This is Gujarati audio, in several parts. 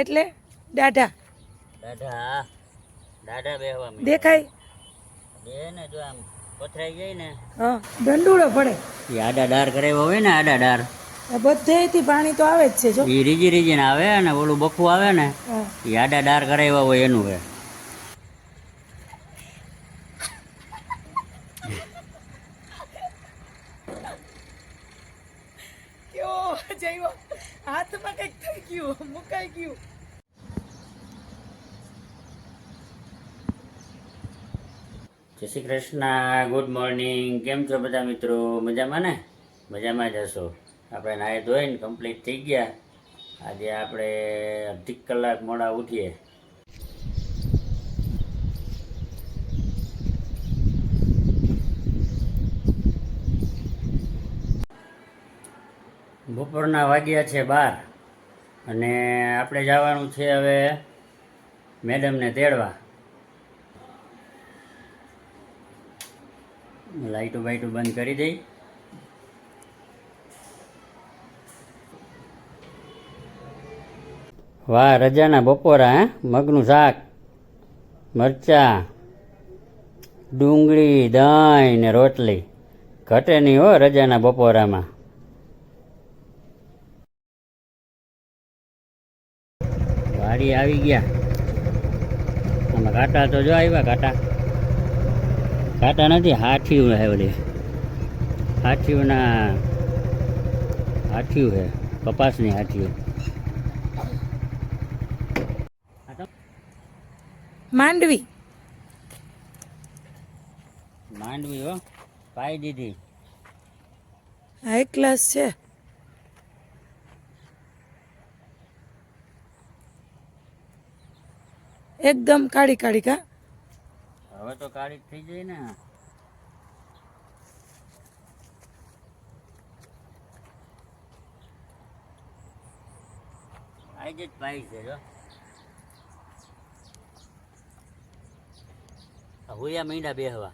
એટલે દાઢા. દાઢા દાઢા બેહવા. દેખાય? બે ને જો આમ પથરાઈ જાય ને. હા દંડુડો પડે. એ આડા ડાર કરાવ્યા હોય ને આડા ડાર. બધેથી પાણી તો આવે જ છે જો. એ રીજી રીજીને આવે ને ઓલું બખું આવે ને એ આડા ડાર કરાવ્યા હોય એનું હે. કેવો જઈવો હાથમાં કંઈક થઈ ગયું, મુકાઈ ગયું. જય શ્રી કૃષ્ણ, ગુડ મોર્નિંગ. કેમ છો બધા મિત્રો? મજામાં ને? મજામાં જ હશો. આપણે નાહી ધોઈને કમ્પ્લીટ થઈ ગયા. આજે આપણે અડધી કલાક મોડા ઉઠીએ. બપોરના વાગ્યા છે બાર. અને આપણે જવાનું છે હવે મેડમને તેડવા. લાઈટો બાઈટો બંધ કરી દઈ. વાહ, રજાના બપોરા, હે? મગનું શાક, મરચા, ડુંગળી દહીં ને રોટલી. ઘટે નહીં હો રજાના બપોરામાં. વાડી આવી ગયા. આમાં ઘાટા તો જો આવ્યા ઘાટા. ઘાટા નથી હાથીયું હે ઓલી. હાથીઓના હાથીયું હે કપાસની તો માંડવી. માંડવી હો પાઈ દીધી. હાઈ ક્લાસ છે. એકદમ કાળી કાળી કા? હવે તો કાળી થઈ જાય ને. આઈ જ પાઈ છે જો. આ મહિના બે હવા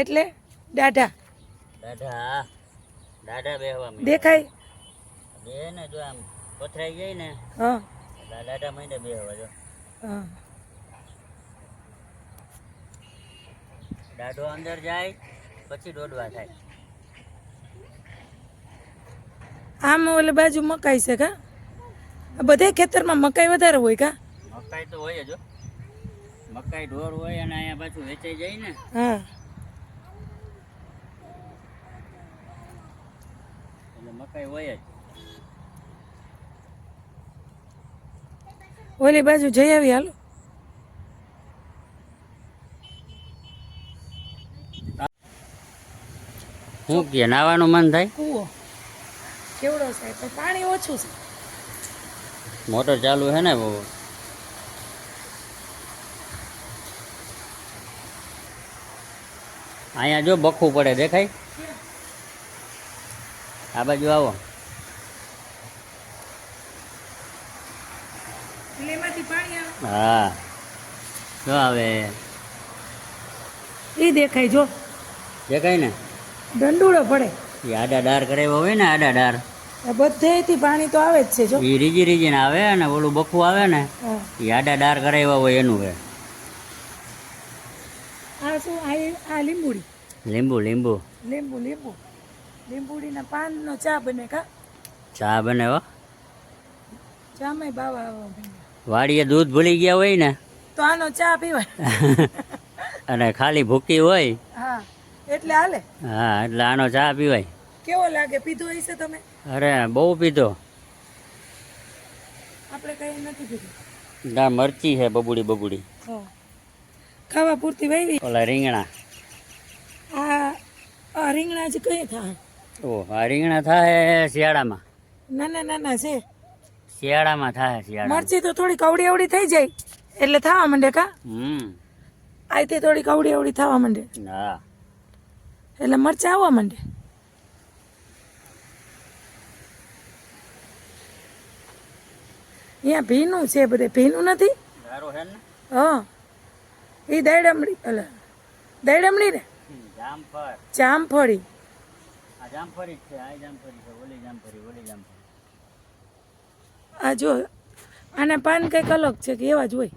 એટલે દાઢા. દાઢા દાઢા બે હવા દેખાય? બે ને જો આમ પથરાઈ જાય ને. હા. એટલે આ બે મીંડા જો. દાઢો અંદર જાય પછી દોડવા થાય. આમ ઓલે બાજુ મકાઈ છે કા? બધે ખેતરમાં મકાઈ વધારે હોય કા? મકાઈ તો હોય જ મકાઈ ઢોર હોય અને અહીંયા પાછું વેચાઈ જાય ને. હા. એટલે મકાઈ હોય જ. ઓલી બાજુ જઈ આવી હાલો. હું કે નાવાનું મન થાય? કૂવો. કેવડો છે? તો પાણી ઓછું છે. મોટર ચાલુ છે ને બહુ. અહીંયા જો બખવું પડે દેખાય? આ બાજુ આવો એટલે એમાંથી પાણી આવે હા. જો આવે. એ દેખાય જો. દેખાય ને? દંડુડો પડે. એ આડા ડાર કરાવ્યા હોય ને આડા ડાર. બધેથી પાણી તો આવે જ છે જો. એ રીજી રીજીને આવે ને ઓલું બખવું આવે ને એ આડા ડાર કરાવ્યા હોય એનું હે. આ શું આ લીંબુડી. લીંબુ લીંબુ. લીંબુ લીંબુ. લીંબુડીના પાનનો ચા બને કા? ચા બને હો. ચામાં બાવા બને વાડીએ દૂધ ભૂલી ગયા હોય ને તો આનો ચા પીવાય. અને ખાલી ભૂકી હોય. હા એટલે હાલે. હા એટલે આનો ચા પીવાય. કેવો લાગે? પીધો હશે તમે? અરે બહુ પીધો. આપણે કઈ નથી પીધું. ના મરચી છે બબુડી બબુડી. ખાવા પૂરતી વાવી ઓલા રીંગણા. આ રીંગણા જ કઈ થાય? ઓ આ રીંગણા થાય શિયાળામાં. ના ના છે. શિયાળામાં થાય શિયાળા મરચી તો થોડી કવડી અવડી થઈ જાય. એટલે થવા માંડે કા? હમ. આથી થોડી કવડી અવડી થવા માંડે. હા. એટલે મરચા આવવા માંડે. અહીંયા ભીનું છે બધે. ભીનું નથી? હ હા. એ દૈડમડી એટલે દૈડમડી ને? જામફળ. જામફળી. આ જામફળી છે આ જામફળી છે ઓલી જામફળી ઓલી જામફળી. આ જો આના પાન કંઈક અલગ છે કે એવા જ હોય?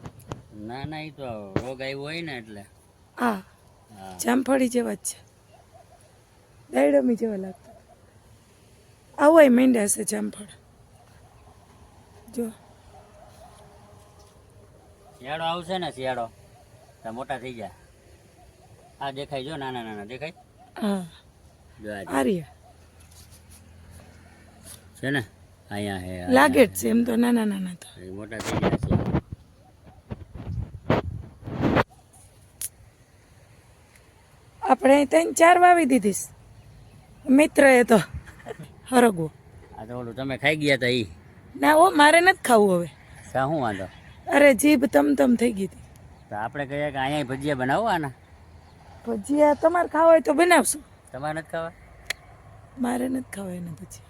ના ના એ તો રોગ આવ્યો હોય ને એટલે. હા જામફળી જેવા જ છે. દાયડમી જેવા લાગતા. આ હોય મેંડ્યા છે જામફળ. જો. શિયાળો આવશે ને શિયાળો. તો મોટા થઈ જાય આ દેખાય જો નાના નાના દેખાય. હા. આર્યા. છે ને? અહીંયા હે લાગે જ છે એમ તો નાના નાના તો. એ મોટા થઈ ગયા છે. આપણે ત્રણ ચાર વાવી દીધી મિત્ર એ તો હરગવો. આ તો ઓલું તમે ખાઈ ગયા તા ઈ? ના ઓ મારે નથી ખાવું હવે. સા શું વાંધો? અરે જીભ તમ તમ થઈ ગઈ હતી. તો આપણે કહીએ કે અહીંયા ભજીયા બનાવો આના ભજીયા તમારે ખાવા હોય તો બનાવશું. તમારે નથી ખાવા? મારે નથી ખાવા એને ભજીયા.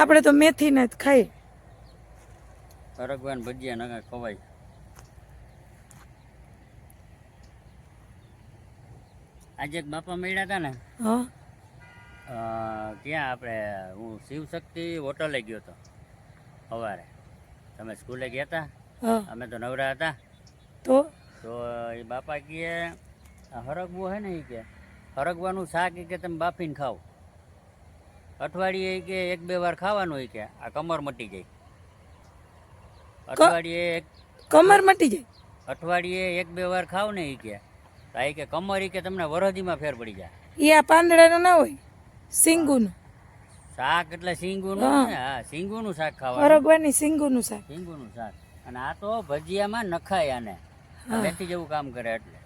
આપણે તો મેથીના જ ખાઈ. સરગવાન ભજીયા નગા ખવાય. આજે બાપા મળ્યા હતા ને. ક્યાં આપણે હું શિવશક્તિ હોટલે ગયો હતો સવારે. તમે સ્કૂલે ગયા હતા અમે તો નવરા હતા. તો? તો એ બાપા કહે હરગવું હે ને એ કે હરગવાનું શાક કે તમે બાફીને ખાઓ. અઠવાડિયે કે એક બે વાર ખાવાનું હોય કે આ કમર મટી જાય. અઠવાડિયે એક કમર મટી જાય? અઠવાડિયે એક બે વાર ખાવ ને એ કે. આ કે કમર કે તમને વરદીમાં ફેર પડી જાય. એ આ પાંદડાનું ના હોય? સિંગુનું? શાક એટલે સિંગુનું હા. સિંગુનું શાક ખાવાનું. હરગવાની સિંગુનું શાક. સિંગુનું શાક. અને આ તો ભજીયામાં નખાય આને. બેઠી જેવું કામ કરે એટલે.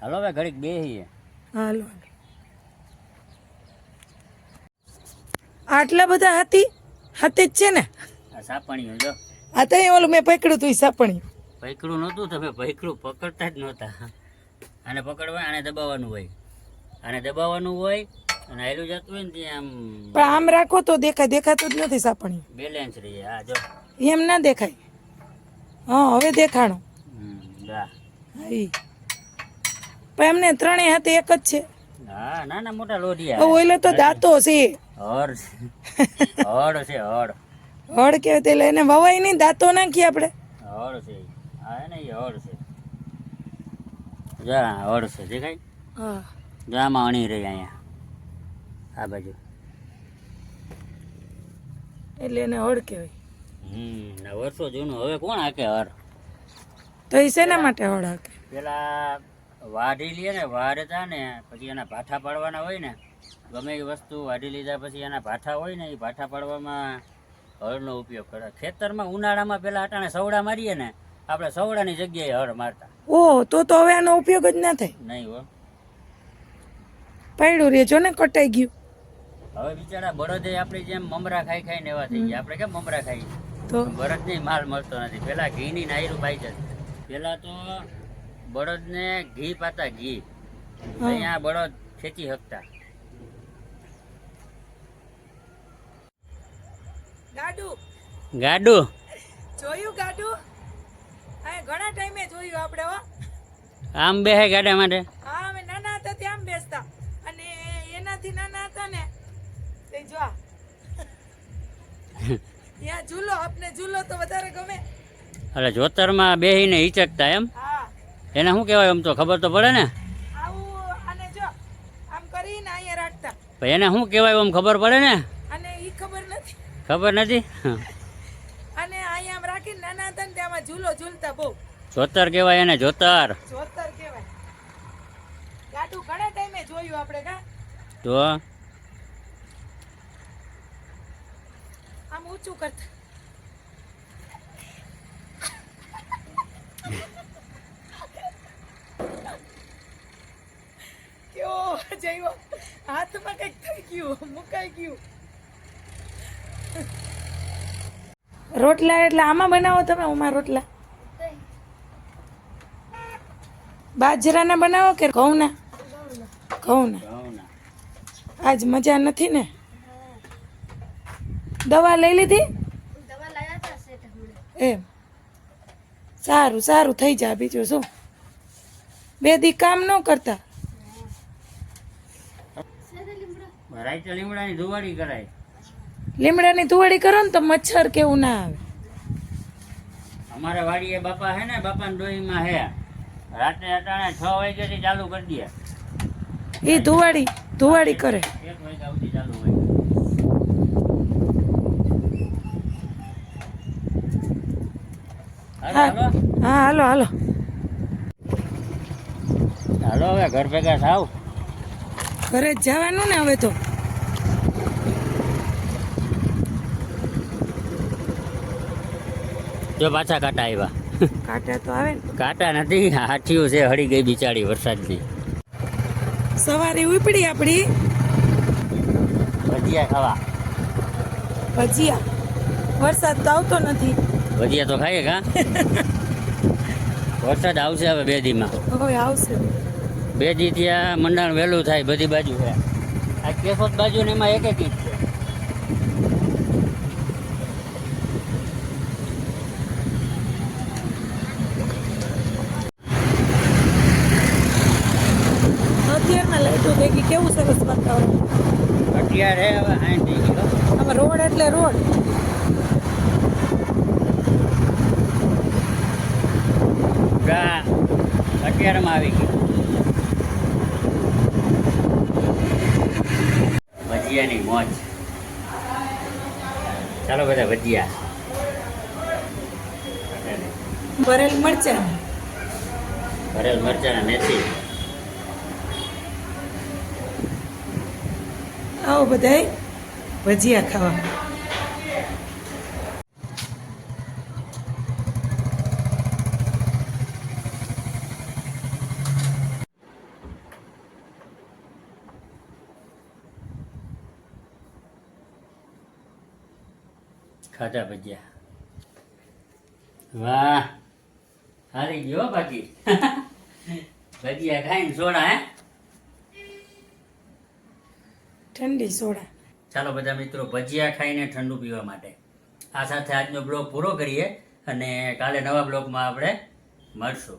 હાલો હવે ઘડીક બેહીએ. હાલો. આટલા બધા હાથી? હાથી જ છે ને? સાપણી સાપણીઓ જો. આ તો ઓલું મેં પકડ્યું તું સાપણી. પકડ્યું નહોતું તમે પકડ્યું પકડતા જ નહોતા. આને પકડવા આને દબાવવાનું હોય. આને દબાવવાનું હોય અને હેલું જતું હોય ને ત્યાં આમ પણ આમ રાખો તો દેખાય દેખાતું જ નથી સાપણી. બેલેન્સ રહી. હા જો. એમ ના દેખાય. હા હવે દેખાણો. પણ એમને ત્રણેય હાથે એક જ છે. હા નાના મોટા લોઢિયા. ઓલે તો દાંતો છે હળ હળ છે હળ. હળ કે તે લઈને વવાય નહીં દાંતો નાખીએ આપણે. હળ છે. હા ને એ હળ છે. જા હળ છે દેખાય હા. જો આમાં અણી રહી અહીંયા. આ બાજુ. એટલે એને હળ કહેવાય. હમ ના વર્ષો જૂનું. હવે કોણ હાકે હર તો એ શેના માટે હળ હાકે? પેલા વાઢી લે ને વાઢતા ને પછી એના પાઠા પાડવાના હોય ને ગમે એ વસ્તુ વાઢી લીધા પછી એના ભાઠા હોય ને એ ભાઠા પાડવામાં હળનો ઉપયોગ કરે. ખેતરમાં ઉનાળામાં પેલા અટાણે સવડા મારીએ ને આપણે સવડાની જગ્યાએ હળ મારતા. ઓહ તો તો હવે આનો ઉપયોગ જ ના થાય. નહીં હો. પાડ્યું રે જો ને કટાઈ ગયું. હવે બિચારા બળદે આપણે જેમ મમરા ખાઈ ખાઈને એવા થઈ ગયા. આપણે કેમ મમરા ખાઈ તો? બળદને માલ મળતો નથી. પેલા ઘીની નાયરું પાઈ જશે પેલા તો બળદને ઘી પાતા ઘી. અહીંયા બળદ ખેંચી શકતા ગાડું. ગાડું? જોયું ગાડું? આ ઘણા ટાઈમે જોયું આપણે હો. આમ બેહે ગાડા માટે? હા અમે નાના હતા ત્યાં આમ બેસતા. અને એનાથી નાના હતા ને તે જો. ત્યાં ઝૂલો આપને ઝૂલો તો વધારે ગમે. એટલે જોતરમાં બેહીને હિચકતા એમ? હા. એને શું કહેવાય આમ તો? ખબર તો પડે ને? આવું અને જો આમ કરીને અહીંયા રાખતા. એને શું કહેવાય આમ ખબર પડે ને? ખબર નથી? અને અહીંયા આમ રાખીને નાના હતા ને ત્યાં ઝૂલો ઝૂલતા બહુ. જોતર કહેવાય એને જોતર. જોતર કહેવાય. ગાડું ઘણા ટાઈમે જોયું આપણે કા તો? આમ ઊંચું કરતા કેવો જઈવો હાથમાં કંઈક થઈ ગયું મુકાઈ ગયું. રોટલા એટલે આમાં બનાવો તમે, ઉમા રોટલા? બાજરાના બનાવો કે ઘઉંના? ઘઉંના. આજ મજા નથી ને? દવા લઈ લીધી? એમ. સારું સારું થઈ જા બીજું શું? બે દી કામ ન કરતા? રાઈતે લીમડાની ધુવાડી કરાય. લીમડાની ધુવાડી કરો ને તો મચ્છર કેવું ના આવે. અમારા વાડીએ બાપા હે ને બાપા ડોહીમાં હે. રાતે અટાણે છ વાગ્યાથી ચાલુ કરી દે. એ ધુવાડી ધુવાડી કરે. એક વાગ્યા સુધી ચાલુ હોય. હા હાલો. હા હાલો હાલો. હાલો હવે ઘર ભેગા થાવ. ઘરે જ જવાનું ને હવે તો. જો પાછા કાંટા આવ્યા કાંટા તો આવે ને. કાંટા નથી હાથીઓ છે હળી ગઈ બિચારી વરસાદની. સવારે ઉપડી આપણી. ભજીયા ખાવા. ભજીયા. વરસાદ તો આવતો નથી. ભજીયા તો ખાઈએ કા? વરસાદ આવશે હવે બે દીમાં. હવે આવશે. બે દી ત્યાં મંડાણ વહેલું થાય બધી બાજુ છે. આ કેશોદ બાજુ ને એમાં એક એક ઇંચ છે અત્યારના લાઈટો ભેગી કેવું સરસ અત્યારે હવે થઈ ગયો આમાં રોડ એટલે રોડ. ગા અત્યારમાં આવી ગઈ. ભજીયાની મોજ. ચાલો બધા ભજીયા. ભરેલ મરચાં. ભરેલ મરચાના મેથી. આવો બધાય ભજીયા ખાવા ખાધા ભજીયા વાહ હારી ગયો હો બાકી ભજીયા ખાઈને સોડા હે ઠંડી સોડા. ચાલો બધા મિત્રો, ભજીયા ખાઈને ઠંડુ પીવા માટે. આ સાથે આજનો બ્લોગ પૂરો કરીએ અને કાલે નવા બ્લોગમાં આપણે મળશું.